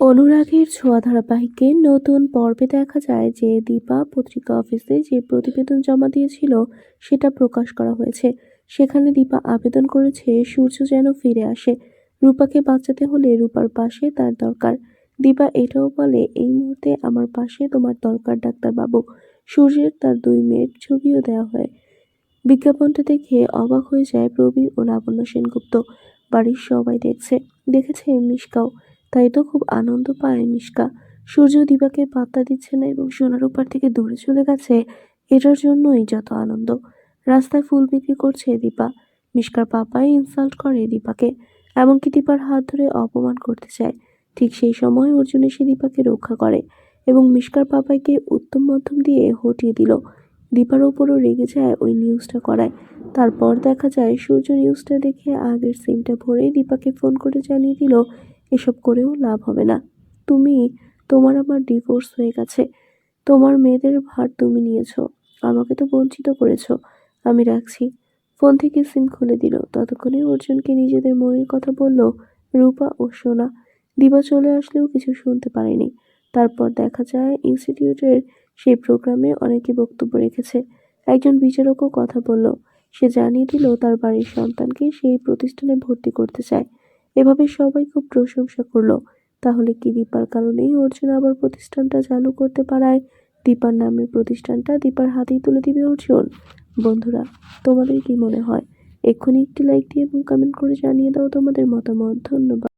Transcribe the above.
অনুরাগের ছোঁয়া ধারাবাহিকের নতুন পর্বে দেখা যায় যে দীপা পত্রিকা অফিসে যে প্রতিবেদন জমা দিয়েছিল সেটা প্রকাশ করা হয়েছে। সেখানে দীপা আবেদন করেছে, সূর্য যেন ফিরে আসে। রূপাকে বাঁচাতে হলে রূপার পাশে তার দরকার। দীপা এটাও বলে, এই মুহূর্তে আমার পাশে তোমার দরকার, ডাক্তারবাবু। সূর্যের তার দুই মেয়ের ছবিও দেওয়া হয়। বিজ্ঞাপনটা দেখে অবাক হয়ে যায় প্রবীর ও লাবণ্য সেনগুপ্ত। বাড়ির সবাই দেখছে। দেখেছে মিশকাও। তাই তো খুব আনন্দ পায় মিশকা। সূর্য দিবাকে পাত্তা দিচ্ছে না এবং সোনার উপর থেকে দূরে চলে গেছে, এটার জন্যই যত আনন্দ। রাস্তায় ফুল বিক্রি করছে দীপা। মিশকার পাপাই ইনসাল্ট করে দীপাকে, এমনকি দীপার হাত ধরে অপমান করতে চায়। ঠিক সেই সময় অর্জুন এসে দীপাকে রক্ষা করে এবং মিশকার পাপাইকে উত্তম মধ্যম দিয়ে হটিয়ে দিল। দীপার ওপরও রেগে যায় ওই নিউজটা করায়। তারপর দেখা যায় সূর্য নিউজটা দেখে আগের সিমটা ভরে দীপাকে ফোন করে জানিয়ে দিল এসব করেও লাভ হবে না। তুমি, তোমার আমার ডিভোর্স হয়ে গেছে। তোমার মেয়েদের ভার তুমি নিয়েছো। আমাকে তো বঞ্চিত করেছ। আমি রাখছি। ফোন থেকে সিম খুলে দিল। ততক্ষণে অর্জুনকে নিজেদের মনের কথা বলল রূপা ও সোনা। দিবা চলে আসলেও কিছু শুনতে পারেনি। তারপর দেখা যায় ইনস্টিটিউটের সেই প্রোগ্রামে অনেকে বক্তব্য রেখেছে। একজন বিচারকও কথা বলল। সে জানিয়ে দিল তার বাড়ির সন্তানকে সেই প্রতিষ্ঠানে ভর্তি করতে চায়। এভাবে সবাই খুব প্রশংসা করল। তাহলে কি দীপার কারণেই অর্জুন আবার প্রতিষ্ঠানটা চালু করতে পারায়? দীপার নামের প্রতিষ্ঠানটা দীপার হাতেই তুলে দিবে অর্জুন। বন্ধুরা, তোমাদের কি মনে হয়? এক্ষুনি একটি লাইক দিয়ে এবং কমেন্ট করে জানিয়ে দাও তোমাদের মতামত। ধন্যবাদ।